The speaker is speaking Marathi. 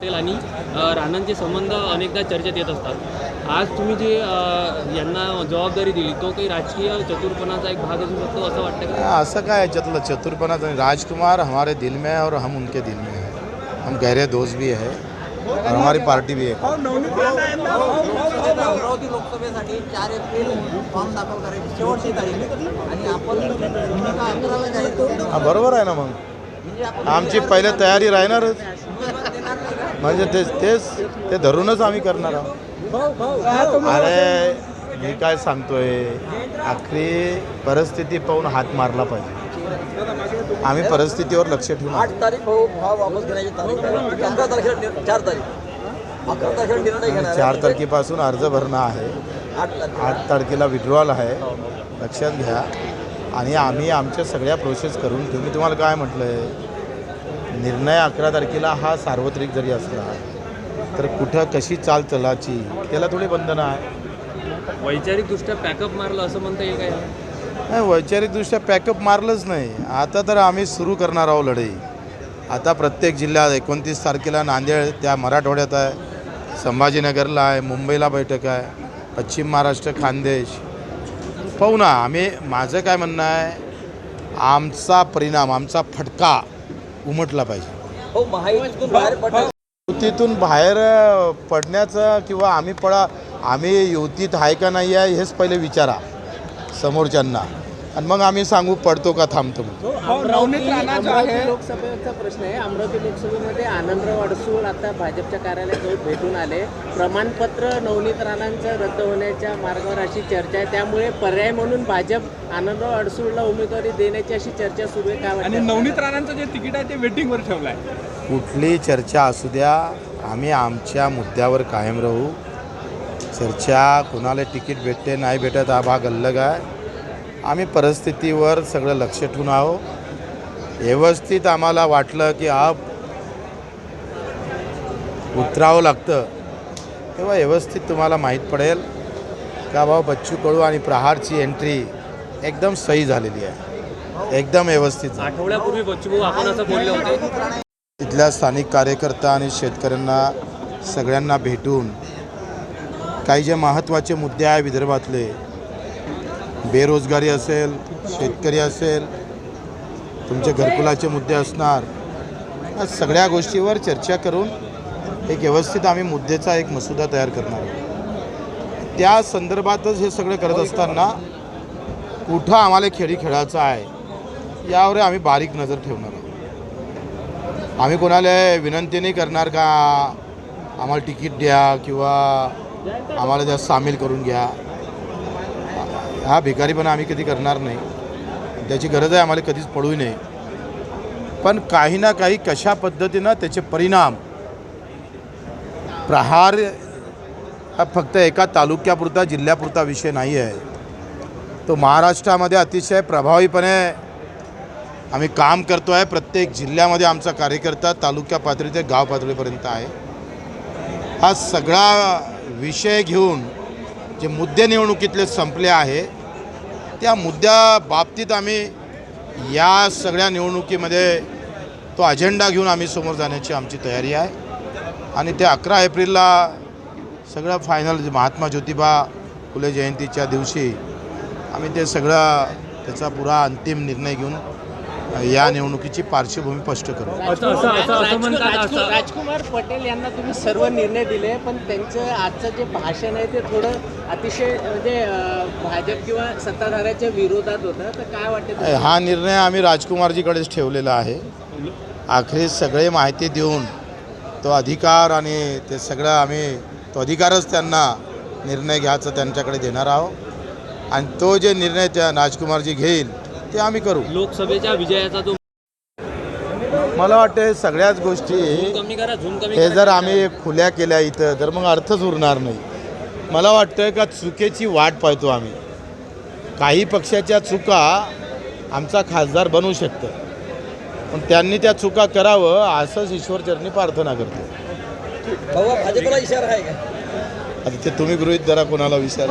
पटेल आणि राणांचे संबंध अनेकदा चर्चेत येत असतात. आज तुम्ही जे यांना जबाबदारी दिली तो काही राजकीय चतुरपणाचा एक भाग असू शकतो असं वाटतं का? असं काय याच्यातलं चतुरपणा राजकुमार हमारे दिल में है और हम उनके दिल में है. हम गहरे दोस्त भी है और हमारी पार्टी भी है. अमरावती लोकसभेसाठी चार एप्रिल फॉर्म दाखल करायची. शेवटची तारीख आणि आपण भूमिका अकराला जाहीर करू हा, बरोबर आहे ना मग. म्हणजे आमची पहिले तयारी राहणारच उमेदवार देणार नाही का? म्हणजे तेच तेच ते धरूनच आम्ही करणार आहोत. अरे मी काय सांगतोय? आखरी परिस्थिती पाहून हात मारला पाहिजे. आम्ही परिस्थितीवर लक्ष ठेवून आठ तारीख भाऊ भाव वापस घेण्याची तारीख आहे. अकरा तारखेला निर्णय- चार तारीख. अकरा तारखेला निर्णय घेणार आहे. चार तारखेपासून अर्ज भरणं आहे. आठ तारीख आठ तारखेला विड्रॉल आहे. लक्षात घ्या. आणि आम्ही आमच्या सगळ्या प्रोसेस करून ठेवू मी तुम्हाला काय म्हटलं आहे निर्णय अकरा तारखेला हा सार्वत्रिक जरी असला तर कुठं कशी चाल चलाची त्याला थोडी बंधनं आहे वैचारिकदृष्ट्या पॅकअप मारलं असं म्हणता येईल काय? नाही वैचारिकदृष्ट्या पॅकअप मारलंच नाही. आता तर आम्ही सुरू करणार आहोत लढाई. आता प्रत्येक जिल्ह्यात एकोणतीस तारखेला नांदेड त्या मराठवाड्यात आहे. संभाजीनगरला आहे मुंबईला बैठक आहे. पश्चिम महाराष्ट्र खानदेश. पाहू ना आम्ही माझं काय म्हणणं आहे आमचा परिणाम आमचा फटका उमटला पाहिजे. हो महायुतीतून बाहेर पडणार. युतीतून बाहेर पडण्याचं किंवा आम्ही पडा आम्ही युतीत आहे का नाही आहे हेच पहिले विचारा समोरच्यांना. आणि मग आम्ही सांगू पडतो का थांबतो अमरावती लोकसभेचा प्रश्न आहे. अमरावती लोकसभेमध्ये आनंदराव अडसूळ आता भाजपच्या कार्यालयात जाऊन भेटून आले. प्रमाणपत्र नवनीत राणांचं रद्द होण्याच्या मार्गावर अशी चर्चा आहे. त्यामुळे पर्याय म्हणून भाजप आनंदराव अडसूळला उमेदवारी देण्याची अशी चर्चा सुरू आहे. काय आणि नवनीत राणांचं जे तिकीट आहे ते वेटिंगवर ठेवलं आहे कुठली चर्चा असू द्या आम्ही आमच्या मुद्द्यावर कायम राहू. चर्चा कोणाला तिकीट भेटते नाही भेटत हा भाग अलग आहे. आम्ही परिस्थितीवर सगळं लक्ष ठेवून आहो व्यवस्थित आम्हाला वाटलं की हा उतरावं लागतं. तेव्हा व्यवस्थित तुम्हाला माहीत पडेल का भाऊ बच्चू कडू आणि प्रहारची एंट्री एकदम सही झालेली आहे. एकदम व्यवस्थित झाली. आठवड्यापूर्वी बच्चूभाऊ आपण असं बोलले होते. तिथल्या स्थानिक कार्यकर्ता आणि शेतकऱ्यांना सगळ्यांना भेटून काही जे महत्त्वाचे मुद्दे आहे विदर्भातले बेरोजगारी असेल शेतकरी असेल तुमचे घरकुलाचे मुद्दे असणार या सगळ्या गोष्टीवर चर्चा करून एक व्यवस्थित आम्ही मुद्द्याचा एक मसुदा तयार करणार आहोत. त्या संदर्भातच हे सगळं करत असताना कुठं आम्हाला खेळी खेळायचं आहे यावर आम्ही बारीक नजर ठेवणार आहोत. आम्ही कोणाला विनंती नाही करणार का आम्हाला तिकीट द्या किंवा आम्हाला त्यात सामील करून घ्या. हा भिकारीपणा आम्ही कधी करणार नाही. त्याची गरज आहे आम्हाला कधीच पडू नये. पण काही ना काही कशा पद्धतीनं त्याचे परिणाम प्रहार हा फक्त एका तालुक्यापुरता जिल्ह्यापुरता विषय नाही आहे तो महाराष्ट्रामध्ये अतिशय प्रभावीपणे आम्ही काम करतो आहे प्रत्येक जिल्ह्यामध्ये आमचा कार्यकर्ता तालुक्या पातळी ते गाव पातळीपर्यंत आहे. हा सगळा विषय घेऊन जे मुद्दे निवडणुकीतले संपले आहे त्या मुद्द्या बाबतीत आम्ही या सगळ्या निवडणुकीमध्ये तो अजेंडा घेऊन आम्ही समोर जाण्याची आमची तयारी आहे. आणि ते अकरा एप्रिलला सगळं फायनल महात्मा ज्योतिबा फुले जयंतीच्या दिवशी आम्ही ते सगळं त्याचा पुरा अंतिम निर्णय घेऊन या निवडणुकीची पार्श्वभूमी स्पष्ट करू. राजकुमार पटेल यांना तुम्ही सर्व निर्णय दिले पण त्यांचं आजचं जे भाषण आहे ते थोडं अतिशय म्हणजे भाजप किंवा सत्ताधाऱ्याच्या विरोधात होतं. तर काय वाटतं? हा निर्णय आम्ही राजकुमारजीकडेच ठेवलेला आहे. आखरी सगळे माहिती देऊन तो अधिकार आणि ते सगळं आम्ही तो अधिकारच त्यांना निर्णय घ्यायचा त्यांच्याकडे देणार आहोत. आणि तो जे निर्णय त्या राजकुमारजी घेईल ते आम्ही करू. लोकसभेच्या विजयाचा जो मला वाटतं सगळ्याच गोष्टी झूम कमी करा झूम कमी हे. जर आम्ही खुल्या केल्या इथं तर मग अर्थच उरणार नाही. मला वाटतं का चुकीची वाट पाहतो आम्ही. काही पक्षाच्या चुका आमचा खासदार बनवू शकतं. पण त्यांनी त्या चुका करावं असंच ईश्वरचरणी प्रार्थना करतो. भाऊ भाजपला इशारा आहे का? आता ते तुम्ही गृहित धरा कोणाला विचार